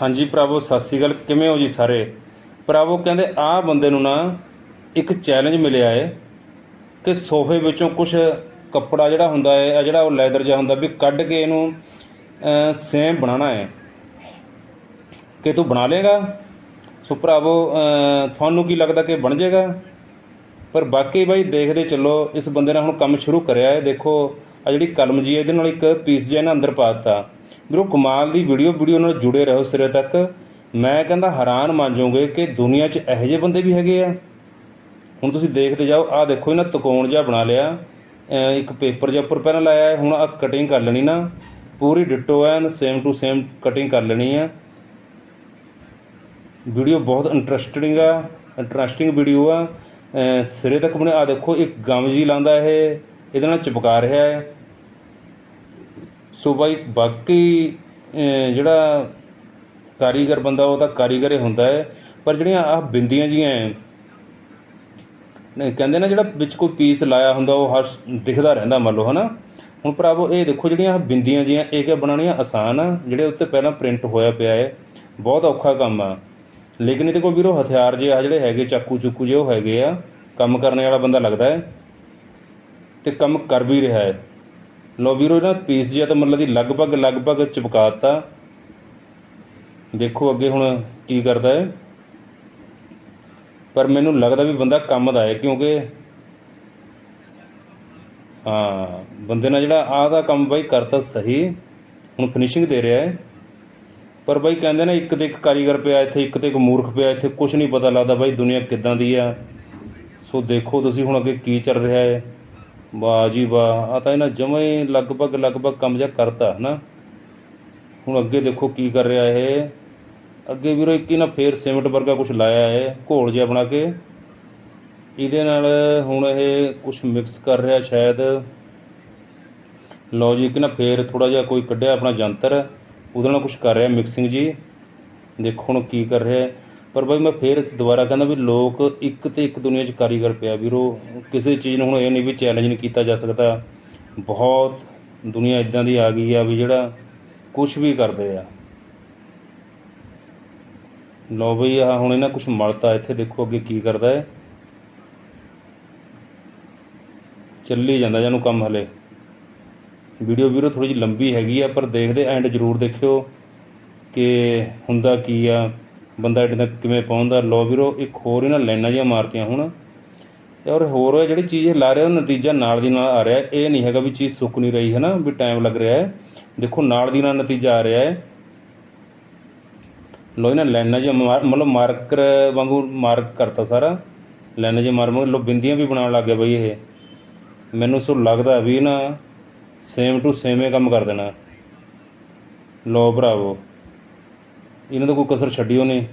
ਹਾਂਜੀ ਭਰਾਵੋ ਸਤਿ ਸ਼੍ਰੀ ਅਕਾਲ। ਕਿਵੇਂ ਹੋ ਜੀ ਸਾਰੇ? ਭਰਾਵੋ ਕਹਿੰਦੇ, ਆਹ ਬੰਦੇ ਨੂੰ ਨਾ ਇੱਕ ਚੈਲੰਜ ਮਿਲਿਆ ਹੈ ਕਿ ਸੋਫੇ ਵਿੱਚੋਂ ਕੁਝ ਕੱਪੜਾ ਜਿਹੜਾ ਹੁੰਦਾ ਹੈ ਆ ਜਿਹੜਾ ਉਹ ਲੈਦਰ ਜਿਹਾ ਹੁੰਦਾ, ਵੀ ਕੱਢ ਕੇ ਇਹਨੂੰ ਸੇਮ ਬਣਾਉਣਾ ਹੈ ਕਿ ਤੂੰ ਬਣਾ ਲੇਗਾ ਸੋ ਭਰਾਵੋ ਤੁਹਾਨੂੰ ਕੀ ਲੱਗਦਾ ਕਿ ਬਣ ਜਾਏਗਾ? ਪਰ ਬਾਕੀ ਬਾਈ ਦੇਖਦੇ ਚੱਲੋ, ਇਸ ਬੰਦੇ ਨੇ ਹੁਣ ਕੰਮ ਸ਼ੁਰੂ ਕਰਿਆ ਹੈ ਦੇਖੋ ਆ ਜਿਹੜੀ ਕਲਮ ਜੀ ਇਹਦੇ ਨਾਲ ਇੱਕ ਪੀਸ ਜਿਹਾ ਇਹਨਾਂ ਅੰਦਰ ਪਾ ਦਿੱਤਾ। ਵੀਰੋ ਕਮਾਲ ਦੀ ਵੀਡੀਓ ਵੀਡੀਓ ਨਾਲ ਜੁੜੇ ਰਹੋ ਸਿਰੇ ਤੱਕ। ਮੈਂ ਕਹਿੰਦਾ ਹੈਰਾਨ ਮੰਨ ਕਿ ਦੁਨੀਆ 'ਚ ਇਹੋ ਜਿਹੇ ਬੰਦੇ ਵੀ ਹੈਗੇ ਆ। ਹੁਣ ਤੁਸੀਂ ਦੇਖਦੇ ਜਾਓ ਆਹ ਦੇਖੋ ਇਹਨਾਂ ਤਕੋਣ ਜਿਹਾ ਬਣਾ ਲਿਆ। ਇੱਕ ਪੇਪਰ ਜਿਹਾ ਉੱਪਰ ਪਹਿਲਾਂ ਲਾਇਆ ਹੈ, ਹੁਣ ਆ ਕਟਿੰਗ ਕਰ ਲੈਣੀ ਨਾ। ਪੂਰੀ ਡਿਟੋ ਐਨ ਸੇਮ ਟੂ ਸੇਮ ਕਟਿੰਗ ਕਰ ਲੈਣੀ ਆ। ਵੀਡੀਓ ਬਹੁਤ ਇੰਟਰਸਟਿੰਗ ਆ ਇੰਟਰਸਟਿੰਗ ਵੀਡੀਓ ਆ। ਸਿਰੇ ਤੱਕ ਬਣੇ ਆ ਦੇਖੋ ਇੱਕ ਗਮ ਜੀ ਲਾਉਂਦਾ ਇਹ। ਇਹਦੇ ਨਾਲ ਚਿਪਕਾ ਰਿਹਾ ਹੈ। ਸੋ ਬਾਈ, ਬਾਕੀ ਜਿਹੜਾ ਕਾਰੀਗਰ ਬੰਦਾ, ਉਹ ਤਾਂ ਕਾਰੀਗਰ ਹੀ ਹੁੰਦਾ ਹੈ। ਪਰ ਜਿਹੜੀਆਂ ਆਹ ਬਿੰਦੀਆਂ ਜੀਆਂ ਨੇ ਕਹਿੰਦੇ ਨਾ ਜਿਹੜਾ ਵਿੱਚ ਕੋਈ ਪੀਸ ਲਾਇਆ ਹੁੰਦਾ, ਉਹ ਹਰ ਦਿਖਦਾ ਰਹਿੰਦਾ, ਮੰਨ ਲਓ, ਹਨਾ? ਹੁਣ ਭਰਾਵੋ, ਇਹ ਦੇਖੋ ਜਿਹੜੀਆਂ ਆਹ ਬਿੰਦੀਆਂ ਜੀਆਂ, ਇਹ ਕਿ ਬਣਾਉਣੀਆਂ ਆਸਾਨ ਆ? ਜਿਹੜੇ ਉੱਤੇ ਪਹਿਲਾਂ ਪ੍ਰਿੰਟ ਹੋਇਆ ਪਿਆ ਹੈ, ਬਹੁਤ ਔਖਾ ਕੰਮ ਆ। ਲੇਕਿਨ ਇਹਦੇ ਕੋਲ ਵੀਰੋ, ਹਥਿਆਰ ਜੇ ਆ ਜਿਹੜੇ ਹੈਗੇ, ਚਾਕੂ ਚੁੱਕੂ ਜੇ ਉਹ ਹੈਗੇ ਆ, ਕੰਮ ਕਰਨ ਵਾਲਾ ਬੰਦਾ ਲੱਗਦਾ ਹੈ, ਤੇ ਕੰਮ ਕਰ ਵੀ ਰਿਹਾ ਹੈ। ਲੋ ਵੀਰੋ ਨਾ ਪੀਸ ਜਿਹਾ ਤਾਂ ਮਤਲਬ ਦੀ ਲਗਭਗ ਲਗਭਗ ਚਿਪਕਾਤਾ। ਦੇਖੋ ਅੱਗੇ ਹੁਣ ਕੀ ਕਰਦਾ ਹੈ ਪਰ ਮੈਨੂੰ ਲੱਗਦਾ ਵੀ ਬੰਦਾ ਕੰਮ ਦਾ ਹੈ, ਕਿਉਂਕਿ ਹਾਂ, ਬੰਦੇ ਨਾਲ ਜਿਹੜਾ ਆਹ ਦਾ ਕੰਮ ਬਾਈ ਕਰਤਾ ਸਹੀ, ਹੁਣ ਫਿਨਿਸ਼ਿੰਗ ਦੇ ਰਿਹਾ ਹੈ। ਪਰ ਬਾਈ ਕਹਿੰਦੇ ਨੇ ਇੱਕ ਤੇ ਇੱਕ ਕਾਰੀਗਰ ਪਿਆ, ਇੱਥੇ ਇੱਕ ਤੇ ਇੱਕ ਮੂਰਖ ਪਿਆ, ਇੱਥੇ ਕੁਝ ਨਹੀਂ ਪਤਾ ਲੱਗਦਾ ਬਾਈ ਦੁਨੀਆ ਕਿੱਦਾਂ ਦੀ ਆ। ਸੋ ਦੇਖੋ ਤੁਸੀਂ ਹੁਣ ਅੱਗੇ ਕੀ ਚੱਲ ਰਿਹਾ ਹੈ। ਵਾਹ ਜੀ ਵਾਹ ਆ ਤਾਂ ਇਹਨਾਂ ਜਮਾਂ ਹੀ ਲਗਭਗ ਲਗਭਗ ਕੰਮ ਜਿਹਾ ਕਰਤਾ, ਹਨਾ? ਹੁਣ ਅੱਗੇ ਦੇਖੋ ਕੀ ਕਰ ਰਿਹਾ ਇਹ। ਅੱਗੇ ਵੀਰੋ ਇੱਕ ਹੀ ਨਾ ਫੇਰ ਸੀਮਿੰਟ ਵਰਗਾ ਕੁਝ ਲਾਇਆ ਹੈ ਘੋਲ ਜਿਹਾ ਬਣਾ ਕੇ। ਇਹਦੇ ਨਾਲ ਹੁਣ ਇਹ ਕੁਝ ਮਿਕਸ ਕਰ ਰਿਹਾ ਸ਼ਾਇਦ। ਲਓ ਜੀ, ਇੱਕ ਨਾ ਫੇਰ ਥੋੜਾ ਜਿਹਾ ਕੋਈ ਕੱਢਿਆ ਆਪਣਾ ਜੰਤਰ। ਉਹਦੇ ਨਾਲ ਕੁਝ ਕਰ ਰਿਹਾ ਮਿਕਸਿੰਗ ਜੀ। ਦੇਖੋ ਹੁਣ ਕੀ ਕਰ ਰਿਹਾ ਪਰ ਬਾਈ ਮੈਂ ਫਿਰ ਦੁਬਾਰਾ ਕਹਿੰਦਾ ਵੀ ਲੋਕ ਇੱਕ ਤੇ ਇੱਕ ਦੁਨੀਆ 'ਚ ਕਾਰੀਗਰ ਪਿਆ ਵੀਰੋ। ਕਿਸੇ ਚੀਜ਼ ਨੂੰ ਹੁਣ ਇਹ ਨਹੀਂ ਵੀ ਚੈਲੰਜ ਨਹੀਂ ਕੀਤਾ ਜਾ ਸਕਦਾ। ਬਹੁਤ ਦੁਨੀਆ ਇਦਾਂ ਦੀ ਆ ਗਈ ਆ ਵੀ ਜਿਹੜਾ ਕੁਝ ਵੀ ਕਰਦੇ ਆ। ਲਓ ਬਈ ਆ ਹੁਣ ਇਹਨਾਂ ਕੁਝ ਮਲਤਾ ਇੱਥੇ, ਦੇਖੋ ਅੱਗੇ ਕੀ ਕਰਦਾ ਹੈ ਚੱਲੀ ਜਾਂਦਾ ਜਾਨੂੰ ਕੰਮ ਹਲੇ। ਵੀਡੀਓ ਵੀਰੋ ਥੋੜੀ ਜਿਹੀ ਲੰਬੀ ਹੈਗੀ ਆ, ਪਰ ਦੇਖਦੇ, ਐਂਡ ਜ਼ਰੂਰ ਦੇਖਿਓ ਕਿ ਹੁੰਦਾ ਕੀ ਆ। ਬੰਦਾ ਏਡੇ ਤੱਕ ਕਿਵੇਂ ਪਹੁੰਚਦਾ ਲੋ ਵੀਰੋ, ਇੱਕ ਹੋਰ ਇਹਨਾਂ ਲਾਈਨਾਂ ਜਿਹੀਆਂ ਮਾਰਤੀਆਂ ਹੁਣ। ਔਰ ਹੋਰ ਜਿਹੜੀ ਚੀਜ਼ ਲਾ ਰਿਹਾ ਉਹ ਨਤੀਜਾ ਨਾਲ ਦੀ ਨਾਲ ਆ ਰਿਹਾ। ਇਹ ਨਹੀਂ ਹੈਗਾ ਵੀ ਚੀਜ਼ ਸੁੱਕ ਨਹੀਂ ਰਹੀ ਹੈ ਨਾ ਵੀ ਟਾਈਮ ਲੱਗ ਰਿਹਾ ਹੈ। ਦੇਖੋ, ਨਾਲ ਦੀ ਨਾਲ ਨਤੀਜਾ ਆ ਰਿਹਾ ਹੈ। ਲੋ ਇਹਨਾਂ ਲਾਈਨਾਂ ਜਿਹਾ ਮਤਲਬ ਮਾਰਕਰ ਵਾਂਗੂ ਮਾਰਕ ਕਰਤਾ ਸਾਰਾ। ਲਾਈਨਾਂ ਜਿਹਾ ਮਾਰ, ਮਤਲਬ ਲੋ ਬਿੰਦੀਆਂ ਵੀ ਬਣਾਉਣ ਲੱਗ ਗਿਆ ਬਈ ਇਹ। ਮੈਨੂੰ ਸੋ ਲੱਗਦਾ ਵੀ ਨਾ ਸੇਮ ਟੂ ਸੇਮ ਇਹ ਕੰਮ ਕਰ ਦੇਣਾ। ਲੋ ਭਰਾਵੋ। ਇਹਨਾਂ ਦਾ ਕੋਈ ਕਸਰ ਛੱਡਿਓ ਨਹੀਂ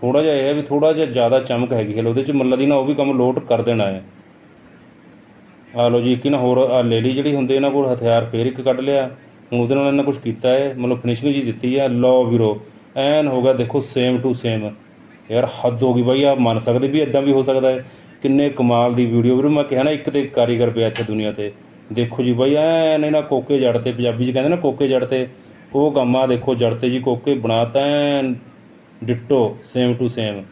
ਥੋੜਾ ਜਿਹਾ ਇਹ ਹੈ ਵੀ ਥੋੜਾ ਜਿਹਾ ਜ਼ਿਆਦਾ ਚਮਕ ਹੈਗੀ ਹੈ ਉਹਦੇ ਚ। ਮੱਲਾ ਦੀ ਨਾ ਉਹ ਵੀ ਕੰਮ ਲੋਟ ਕਰ ਦੇਣਾ ਹੈ। ਆ ਲੋ ਜੀ, ਇੱਕ ਨਾ ਹੋਰ ਆ ਲੈ ਜਿਹੜੀ ਹੁੰਦੇ ਇਹਨਾਂ ਕੋਲ ਹਥਿਆਰ ਫੇਰ ਇੱਕ ਕੱਢ ਲਿਆ। ਹੁਣ ਉਹਦੇ ਨਾਲ ਇਹਨਾਂ ਕੁਝ ਕੀਤਾ ਹੈ, ਮਤਲਬ ਫਿਨਿਸ਼ਿੰਗ ਜੀ ਦਿੱਤੀ ਹੈ। ਲੋ ਵੀਰੋ, ਐਨ ਹੋ ਗਿਆ ਦੇਖੋ ਸੇਮ ਟੂ ਸੇਮ ਯਾਰ ਹੱਦ ਹੋ ਗਈ ਬਾਈ ਆ ਮੰਨ ਸਕਦੇ ਵੀ ਇਦਾਂ ਵੀ ਹੋ ਸਕਦਾ ਹੈ। ਕਿੰਨੇ ਕਮਾਲ ਦੀ ਵੀਡੀਓ ਵੀਰੋ, ਮੈਂ ਕਿਹਾ ਨਾ ਇੱਕ ਤੇ ਇੱਕ ਕਾਰੀਗਰ ਪਿਆ ਇੱਥੇ ਦੁਨੀਆ ਤੇ। ਦੇਖੋ ਜੀ ਬਾਈ, ਐਨ ਇਹਨਾਂ ਕੋਕੇ ਜੜ ਤੇ, ਪੰਜਾਬੀ ਚ ਕਹਿੰਦੇ ਨਾ ਕੋਕੇ ਜੜ ਤੇ। ਉਹ ਗਾਮਾ ਦੇਖੋ ਜੜ ਤੇ ਜੀ ਕੋਕੇ ਬਣਾਤਾ ਐਨ ਡਿੱਟੋ ਸੇਮ ਟੂ ਸੇਮ